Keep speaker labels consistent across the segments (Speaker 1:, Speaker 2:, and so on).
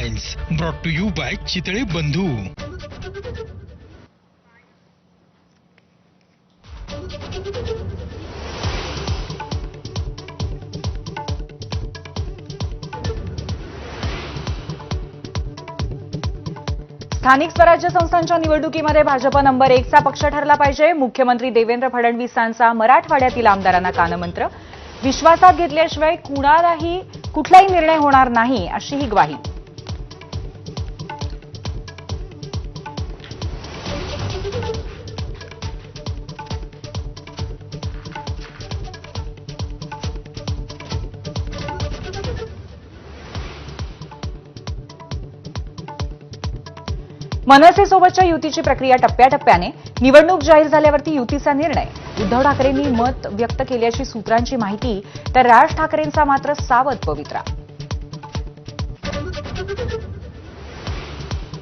Speaker 1: Headlines brought to you by Chitale Bandhu
Speaker 2: स्थानिक स्वराज्य संस्थांच्या निवडणुकीमध्ये भाजप नंबर एकचा पक्ष ठरला पाहिजे. मुख्यमंत्री देवेंद्र फडणवीसांचा मराठवाड्यातील आमदारांना कानमंत्र. विश्वासात घेतल्याशिवाय कुणालाही कुठलाही निर्णय होणार नाही अशी ही ग्वाही. मनसेसोबतच्या युतीची प्रक्रिया टप्प्याटप्प्याने निवडणूक जाहीर झाल्यावरती युतीचा निर्णय. उद्धव ठाकरेंनी मत व्यक्त केल्याची सूत्रांची माहिती तर राज ठाकरेंचा मात्र सावध पवित्रा.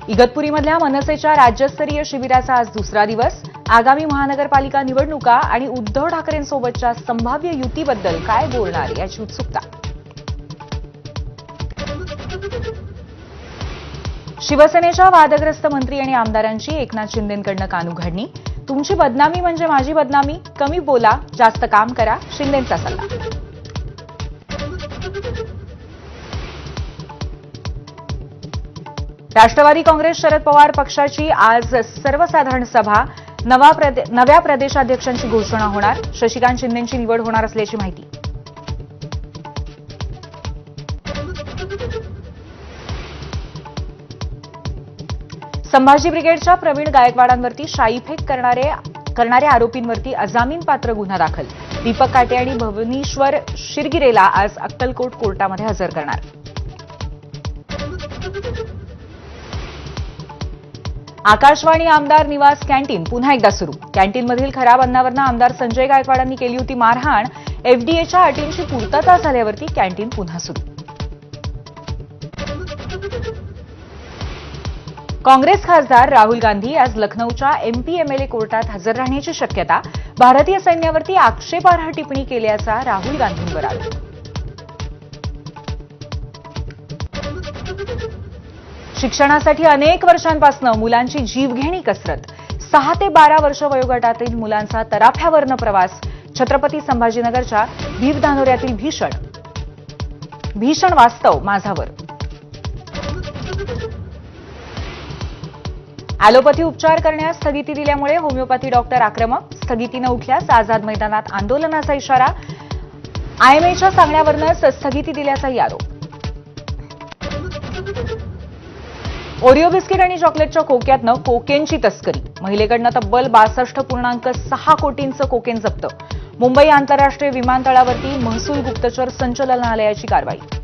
Speaker 2: इगतपुरीमधल्या मनसेच्या राज्यस्तरीय शिबिराचा आज दुसरा दिवस. आगामी महानगरपालिका निवडणुका आणि उद्धव ठाकरेंसोबतच्या संभाव्य युतीबद्दल काय बोलणार याची उत्सुकता. शिवसेनेच्या वादग्रस्त मंत्री आणि आमदारांची एकनाथ शिंदेकडनं कानउघडणी तुमची बदनामी म्हणजे माझी बदनामी. कमी बोला जास्त काम करा. शिंदेचा सल्ला. राष्ट्रवादी काँग्रेस शरद पवार पक्षाची आज सर्वसाधारण सभा. नवा प्रदे- नव्या प्रदेशाध्यक्षांची घोषणा होणार. शशिकांत शिंदेची निवड होणार असल्याची माहिती. संभाजी ब्रिगेडच्या प्रवीण गायकवाडांवरती शाईफेक करणारे करणाऱ्या आरोपींवरती अजामीन पात्र गुन्हा दाखल. दीपक काटे आणि भवनीश्वर शिरगिरेला आज अक्कलकोट कोर्टामध्ये हजर करणार. आकाशवाणी आमदार निवास कॅन्टीन पुन्हा एकदा सुरू. कॅन्टीनमधील खराब अन्नावरनं आमदार संजय गायकवाडांनी केली होती मारहाण. एफडीएच्या अटींची पूर्तता झाल्यावरती कॅन्टीन पुन्हा सुरू. काँग्रेस खासदार राहुल गांधी आज लखनौच्या एमपीएमएलए कोर्टात हजर राहण्याची शक्यता. भारतीय सैन्यावरती आक्षेपार्ह टिप्पणी केल्याचा राहुल गांधींवर आरोप. शिक्षणासाठी अनेक वर्षांपासून मुलांची जीवघेणी कसरत. सहा ते बारा वर्ष वयोगटातील मुलांचा तराफ्यावरनं प्रवास. छत्रपती संभाजीनगरच्या भीव धानोऱ्यातील भीषण. भीषण वास्तव माझावर. ॲलोपॅथी उपचार करण्यास स्थगिती दिल्यामुळे होमिओपॅथी डॉक्टर आक्रमक स्थगितीनं उठल्यास आझाद मैदानात आंदोलनाचा इशारा आयएमएच्या सांगण्यावरूनच स्थगिती दिल्याचाही आरोप. ओरिओ बिस्किट आणि चॉकलेटच्या कोक्यातनं कोकेनची तस्करी. महिलेकडनं तब्बल बासष्ट पूर्णांक सहा कोटींचं कोकेन जप्त. मुंबई आंतरराष्ट्रीय विमानतळावरती महसूल गुप्तचर संचालनालयाची कारवाई.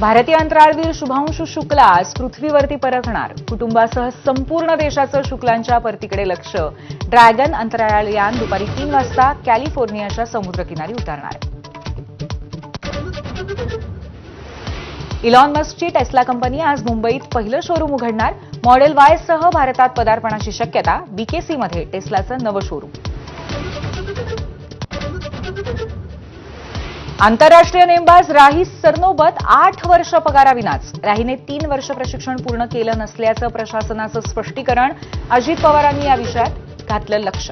Speaker 2: भारतीय अंतराळवीर शुभांशु शुक्ला आज पृथ्वीवरती परतणार. कुटुंबासह संपूर्ण देशाचं शुक्लांच्या परतीकडे लक्ष. ड्रॅगन अंतराळ यान दुपारी तीन वाजता कॅलिफोर्नियाच्या समुद्रकिनारी उतरणार. इलॉन मस्कची टेस्ला कंपनी आज मुंबईत पहिलं शोरूम उघडणार. मॉडेल वायसह भारतात पदार्पणाची शक्यता बीकेसीमध्ये टेस्लाचं नवं शोरूम. आंतरराष्ट्रीय नेमबाज राही सरनोबत आठ वर्ष पगाराविनाच. राहीने तीन वर्ष प्रशिक्षण पूर्ण केलं नसल्याचं प्रशासनाचं स्पष्टीकरण अजित पवारांनी या विषयात घातलं लक्ष.